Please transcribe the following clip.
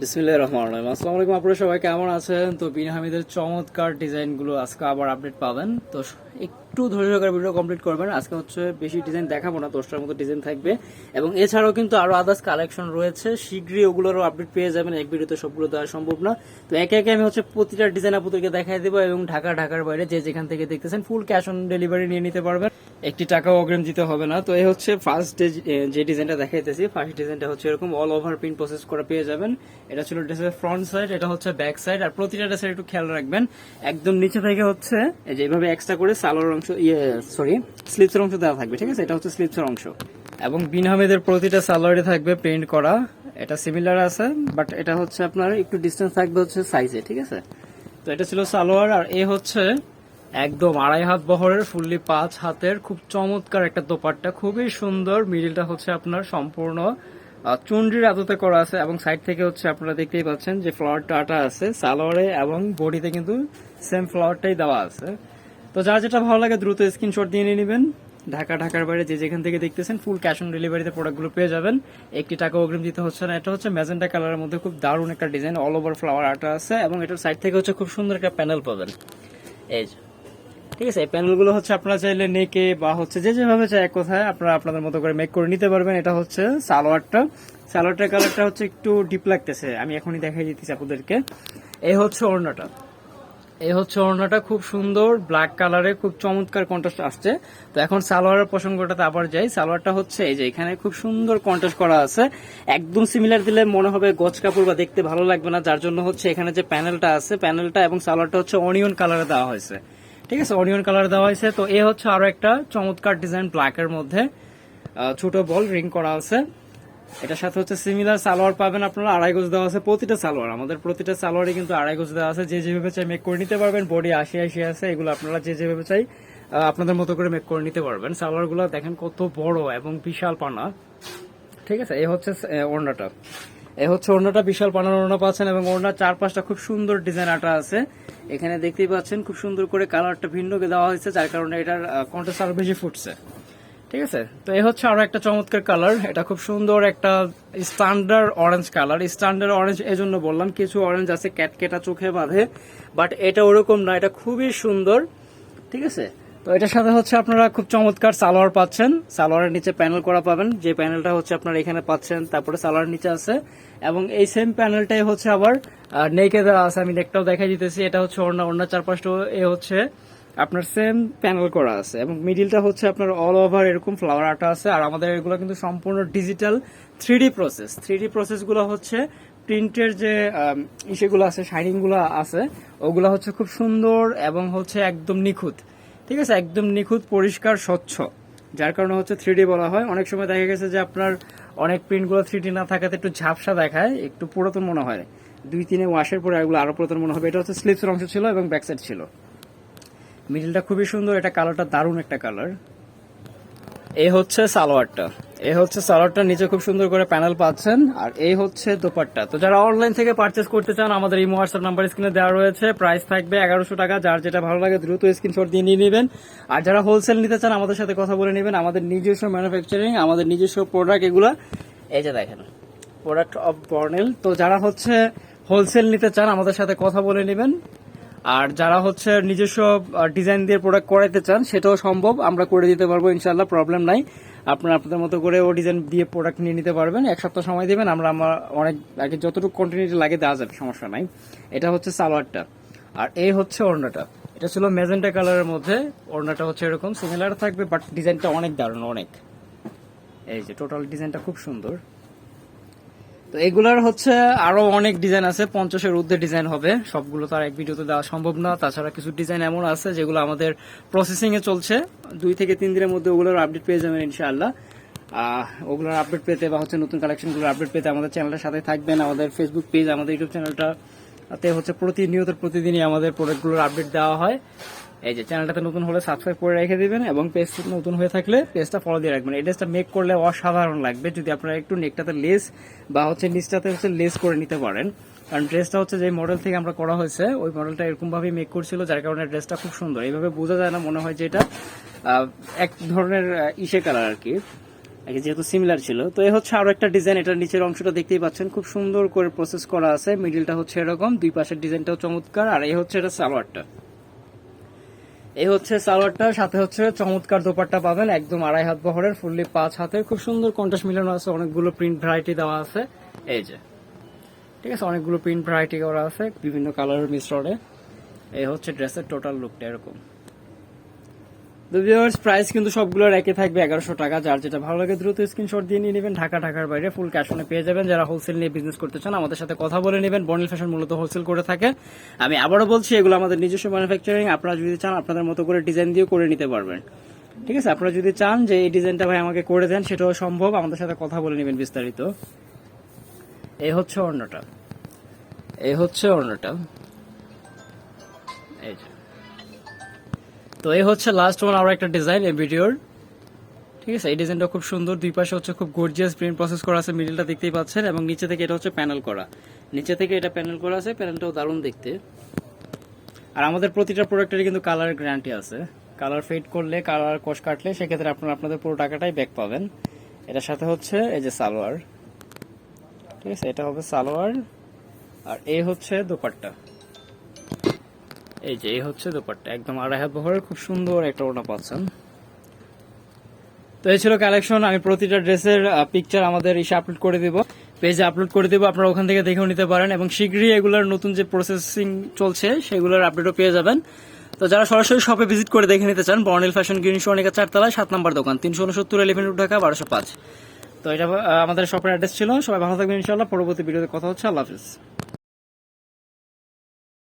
বিসমিল্লাহির রহমানির রহিম। আসসালামু আলাইকুম আপনারা সবাই, কেমন আছেন? তো বিন হামিদের চমৎকার ডিজাইনগুলো আজকে আবার আপডেট পাবেন। তো একটু ধৈর্য সহকারে ভিডিও কমপ্লিট করবেন। আজকে হচ্ছে বেশি ডিজাইন দেখাবো না, দশটার মতো ডিজাইন থাকবে। এবং এছাড়াও কিন্তু আরও আদার্স কালেকশন রয়েছে। শীঘ্রই ওগুলোরও আপডেট পেয়ে যাবেন। এক ভিডিওতে সবগুলো দেওয়া সম্ভব না। তো একে একে আমি হচ্ছে প্রতিটা ডিজাইন আপনাদেরকে দেখাই দেবো এবং ঢাকা, ঢাকার বাইরে যে যেখান থেকে দেখতেছেন ফুল ক্যাশ অন ডেলিভারি নিয়ে নিতে পারবেন। একটি টাকাও অগ্রিম দিতে হবে না। তো এই হচ্ছে ফার্স্ট যে ডিজাইনটা দেখাইতেছি ফার্স্ট ডিজাইনটা হচ্ছে এরকম অল ওভার প্রিন্ট প্রসেস করা পেয়ে যাবেন। এটা ছিল ড্রেসের ফ্রন্ট সাইড এটা হচ্ছে ব্যাক সাইড আর প্রতিটা ড্রেসের একটু খেয়াল রাখবেন। একদম নিচে থেকে হচ্ছে, এই যে এইভাবে এক্সট্রা করে সালোয়ার অংশ ইয়ে সরি স্লিপসের অংশ দেওয়া থাকবে, ঠিক আছে? এটা হচ্ছে স্লিপসের অংশ। এবং বিন হামিদের প্রতিটা সালোয়ারে থাকবে প্রিন্ট করা। এটা সিমিলার আছে বাট এটা হচ্ছে আপনার একটু ডিস্টেন্স থাকবে হচ্ছে সাইজে ঠিক আছে? তো এটা ছিল সালোয়ার, আর এ হচ্ছে একদম আড়াই হাত বহরের ফুললি পাঁচ হাতের, খুব চমৎকার একটা দোপাট্টা। খুবই সুন্দর মিডিলটা হচ্ছে আপনার সম্পূর্ণ চুনরির আদতে করা আছে, এবং সাইড থেকে হচ্ছে আপনারা দেখতেই পাচ্ছেন যে ফ্লাওয়ারটা আটা আছে। সালোয়ারে এবং বডিতে কিন্তু সেম ফ্লাওয়ারটাই দেওয়া আছে। তো যার যেটা ভালো লাগে দ্রুত স্ক্রিনশট দিয়ে নিয়ে নেবেন। ঢাকা, ঢাকার বাইরে যে যেখান থেকে দেখতেছেন ফুল ক্যাশ অন ডেলিভারিতে প্রোডাক্টগুলো পেয়ে যাবেন। একটি টাকা অগ্রিম দিতে হচ্ছে না। এটা হচ্ছে ম্যাজেন্টা কালারের মধ্যে খুব দারুণ একটা ডিজাইন অল ওভার ফ্লাওয়ার আটা আছে এবং এটার সাইড থেকে হচ্ছে খুব সুন্দর একটা প্যানেল পাবেন। এই যে। ঠিক আছে, এই প্যানেলগুলো হচ্ছে আপনারা চাইলে নেকে বা হচ্ছে যে যেভাবে চাই এক কথায় আপনারা আপনাদের মতো করে মেক করে নিতে পারবেন। এটা হচ্ছে সালোয়ারটা সালোয়ারটার কালারটা হচ্ছে একটু ডিপ লাগতেছে। আমি এখনই দেখাই দিতেছি আপনাদেরকে। এই হচ্ছে ওড়নাটা। এই হচ্ছে ওড়নাটা খুব সুন্দর ব্ল্যাক কালারে খুব চমৎকার কন্ট্রাস্ট আসছে। তো এখন সালোয়ারের প্রসঙ্গটাতে আবার যাই। সালোয়ারটা হচ্ছে এই যে এখানে খুব সুন্দর কন্ট্রাস্ট করা আছে। একদম সিমিলার দিলে মনে হবে গজ কাপড় বা দেখতে ভালো লাগবে না, যার জন্য হচ্ছে এখানে যে প্যানেলটা আছে প্যানেলটা এবং সালোয়ারটা হচ্ছে অনিয়ন কালারে দেওয়া হয়েছে। ঠিক আছে? অনিয়ন কালার দেওয়া হয়েছে। তো এ হচ্ছে আরও একটা চমৎকার ডিজাইন ব্ল্যাকের মধ্যে। ছোট বল রিং করা আছে। এটার সাথে হচ্ছে সিমিলার সালোয়ার পাবেন আপনারা, আড়াই গজ দেওয়া আছে, প্রতিটা সালোয়ার। আমাদের প্রতিটা সালোয়ারে কিন্তু আড়াই গজ দেওয়া আছে, যে যেভাবে চাই মেক করে নিতে পারবেন বডি আশি আশি আছে, এগুলো আপনারা যে যেভাবে চাই আপনাদের মতো করে মেক করে নিতে পারবেন। সালোয়ারগুলো দেখেন কত বড় এবং বিশাল পানা। ঠিক আছে? এই হচ্ছে ওড়নাটা। এই হচ্ছে ওড়নাটা, বিশাল পানার ওড়না পাচ্ছেন এবং ওড়নার চারপাশটা খুব সুন্দর ডিজাইন আটা আছে। এখানে দেখতেই পাচ্ছেন, খুব সুন্দর করে কালারটা ভিন্নকে দেওয়া হয়েছে, যার কারণে এটার কন্ট্রাস্ট আরও বেশি ফুটছে। ঠিক আছে? তো এই হচ্ছে আরও একটা চমৎকার কালার এটা খুব সুন্দর একটা standard orange colour standard orange এই জন্য বললাম, কিছু অরেঞ্জ আছে ক্যাটকেটা চোখে বাঁধে বাট এটা ওরকম না, এটা খুবই সুন্দর। ঠিক আছে? তো এটার সাথে হচ্ছে আপনারা খুব চমৎকার সালোয়ার পাচ্ছেন। সালোয়ারের নিচে প্যানেল করা পাবেন। যে প্যানেলটা হচ্ছে আপনারা এখানে পাচ্ছেন, তারপরে সালোয়ার নিচে আছে। এবং এই সেম প্যানেলটাই হচ্ছে আবার নেকে দেওয়া আছে। আমি নেকটাও দেখাই দিতেছি। এটা হচ্ছে অন্য অন্য চারপাশটা এ হচ্ছে আপনার সেম প্যানেল করা আছে এবং মিডিলটা হচ্ছে আপনার অল ওভার এরকম ফ্লাওয়ার আটা আছে। আর আমাদের এগুলো কিন্তু সম্পূর্ণ ডিজিটাল থ্রি প্রসেস থ্রি প্রসেসগুলো হচ্ছে প্রিন্টের যে ইসেগুলো আছে শাইনিংগুলো আছে, ওগুলো হচ্ছে খুব সুন্দর এবং হচ্ছে একদম নিখুঁত। ঠিক আছে? একদম নিখুঁত, পরিষ্কার, স্বচ্ছ। যার কারণে হচ্ছে থ্রি বলা হয়। অনেক সময় দেখা গেছে যে আপনার অনেক প্রিন্টগুলো থ্রি না থাকাতে একটু ঝাপসা দেখায়, একটু পুরাতন মনে হয়। দুই, তিনে ওয়াশের পরে এগুলো আরও পুরাতন মনে হবে। এটা হচ্ছে স্লিপসের অংশ ছিল এবং ব্যাকসাইড ছিল। মিডিলটা খুবই সুন্দর, এটা কালারটা দারুণ একটা কালার। এই হচ্ছে সালোয়ারটা। এই হচ্ছে সালোয়ারটা, নিচে খুব সুন্দর করে প্যানেল পাচ্ছেন, আর এই হচ্ছে দোপাট্টা। তো যারা অনলাইন থেকে পারচেস করতে চান, আমাদের এই হোয়াটসঅ্যাপ নাম্বার স্ক্রিনে দেওয়া রয়েছে প্রাইস থাকবে এগারোশো টাকা, যার যেটা ভালো লাগে দ্রুত স্ক্রিনশট দিয়ে নিয়ে নেবেন। আর যারা হোলসেল নিতে চান, আমাদের সাথে কথা বলে নেবেন, আমাদের নিজস্ব ম্যানুফ্যাকচারিং আমাদের নিজস্ব প্রোডাক্ট এগুলা। এই যে দেখেন প্রোডাক্ট অফ বর্নেল তো যারা হচ্ছে হোলসেল নিতে চান, আমাদের সাথে কথা বলে নেবেন। আর যারা হচ্ছে নিজস্ব ডিজাইন দিয়ে প্রোডাক্ট করাইতে চান, সেটাও সম্ভব। আমরা করে দিতে পারব ইনশাল্লাহ প্রবলেম নাই। আপনারা আপনাদের মতো করে ও ডিজাইন দিয়ে প্রোডাক্ট নিয়ে নিতে পারবেন। এক সপ্তাহ সময় দিবেন, আমরা আমার অনেক, আগে যতটুকু কন্টিনিউটি লাগে দেওয়া যাবে, সমস্যা নাই। এটা হচ্ছে সালোয়ারটা। আর এই হচ্ছে ওড়নাটা। এটা ছিল মেজেন্টা কালারের মধ্যে। ওড়নাটা হচ্ছে এরকম সিমিলার থাকবে বাট ডিজাইনটা অনেক দারুণ, অনেক। এই যে টোটাল ডিজাইনটা খুব সুন্দর। তো এগুলার হচ্ছে আরও অনেক ডিজাইন আছে, পঞ্চাশের ঊর্ধ্বে ডিজাইন হবে। সবগুলো তো আর এক ভিডিওতে দেওয়া সম্ভব না। তাছাড়া কিছু ডিজাইন এমন আছে যেগুলো আমাদের প্রসেসিং এ চলছে। দুই থেকে তিন দিনের মধ্যে ওগুলোর আপডেট পেয়ে যাবেন ইনশাআল্লাহ। ওগুলোর আপডেট পেতে বা হচ্ছে নতুন কালেকশনগুলোর আপডেট পেতে আমাদের চ্যানেলটার সাথে থাকবেন। আমাদের ফেসবুক পেজ আমাদের ইউটিউব চ্যানেলটা তে হচ্ছে প্রতিনিয়ত, প্রতিদিনই আমাদের প্রোডাক্টগুলোর আপডেট দেওয়া হয়। এই যে চ্যানেলটাতে নতুন হলে সাবস্ক্রাইব করে রেখে দিবেন এবং পেজ নতুন হয়ে থাকলে পেজটা ফলো দিয়ে রাখবেন। এই ড্রেসটা মেক করলে অসাধারণ লাগবে যদি আপনারা একটু নেকটাতে লেস বা হচ্ছে নিচটাতে হচ্ছে লেস করে নিতে পারেন। কারণ ড্রেসটা হচ্ছে যে মডেল থেকে আমরা করা হয়েছে, ওই মডেলটা এরকম ভাবে মেক করছিল, যার কারণে ড্রেসটা খুব সুন্দর। এইভাবে বোঝা যায় না, মনে হয় যে এটা এক ধরনের ইসে কালার আর কি। যেহেতু সিমিলার ছিল। তো এ হচ্ছে আরও একটা ডিজাইন এটার নিচের অংশটা দেখতেই পাচ্ছেন। খুব সুন্দর করে প্রসেস করা আছে। মিডিলটা হচ্ছে এরকম, দুই পাশের ডিজাইনটাও চমৎকার। আর এই হচ্ছে এটা সালোয়ারটা। এই হচ্ছে সালোয়ারটা, সাথে হচ্ছে চমৎকার দোপাট্টা পাবেন, একদম আড়াই হাত বহরের, ফুললি পাঁচ হাতে খুব সুন্দর কন্ট্রাস্ট মিলানো আছে, অনেকগুলো প্রিন্ট ভ্যারাইটি দেওয়া আছে। এই যে, ঠিক আছে, অনেকগুলো প্রিন্ট ভ্যারাইটি করা আছে, বিভিন্ন কালারের মিশ্রণে। এই হচ্ছে ড্রেসের টোটাল লুকটা এরকম। তো ভিউয়ার্স প্রাইস কিন্তু সবগুলোর একই থাকবে, এগারোশো টাকা। যার যেটা ভালো লাগে, দ্রুত স্ক্রিনশট দিয়ে নিয়ে নেবেন। ঢাকা, ঢাকার বাইরে ফুল ক্যাশ অনে পেয়ে যাবেন। যারা হোলসেল নিয়ে বিজনেস করতে চান, আমাদের সাথে কথা বলে নেবেন। বর্নিল ফ্যাশন মূলত হোলসেল করে থাকে। আমি আবারও বলছি, এগুলো আমাদের নিজস্ব ম্যানুফ্যাকচারিং আপনারা যদি চান, আপনাদের মতো করে ডিজাইন দিয়ে করে নিতে পারবেন। ঠিক আছে? আপনারা যদি চান যে এই ডিজাইনটা ভাই আমাকে করে দেন, সেটাও সম্ভব। আমাদের সাথে কথা বলে নেবেন বিস্তারিত। এই হচ্ছে অন্যটা। এই হচ্ছে অন্যটা। এই যে। তো এই হচ্ছে লাস্ট ওয়ান আরও একটা ডিজাইন এই ভিডিওর ঠিক আছে, এই ডিজাইনটা খুব সুন্দর, দুই পাশে হচ্ছে খুব গর্জিয়াস প্রিন্ট প্রসেস করা আছে মিডিলটা দেখতেই পাচ্ছেন, এবং নিচে থেকে এটা হচ্ছে প্যানেল করা। নিচে থেকে এটা প্যানেল করা আছে প্যানেলটাও দারুণ দেখতে। আর আমাদের প্রতিটা প্রোডাক্টেরই কিন্তু কালার গ্যারান্টি আছে। কালার ফেড করলে কালার কোষ কাটলে, সেক্ষেত্রে আপনারা আপনাদের পুরো টাকাটাই ব্যাক পাবেন। এটার সাথে হচ্ছে এই যে সালোয়ার। ঠিক আছে, এটা হবে সালোয়ার। আর এই হচ্ছে দোপাট্টা। এই যে, এই হচ্ছে দোপাট্টা। একদম আড়াই হাত বহরের খুব সুন্দর একটা ওড়না পাচ্ছেন। তো এই ছিল কালেকশন। আমি প্রতিটা ড্রেসের পিকচার আমাদের ইসে আপলোড করে দিব। পেজে আপলোড করে দিব, আপনারা ওখান থেকে দেখেও নিতে পারেন। এবং শীঘ্রই এগুলোর নতুন যে প্রসেসিং চলছে, সেগুলোর আপডেটও পেয়ে যাবেন। তো যারা সরাসরি শপে ভিজিট করে দেখে নিতে চান বর্নিল ফ্যাশন গ্রিন সোনিকা চারতলায়, সাত নম্বর দোকান, তিনশো উনসত্তর এলিভেন রুট ঢাকা, বারোশো পাঁচ। তো এটা আমাদের শপের অ্যাড্রেস ছিল। সবাই ভালো থাকবেন ইনশাল্লাহ পরবর্তী ভিডিওতে কথা হচ্ছে। আল্লাহ হাফিজ।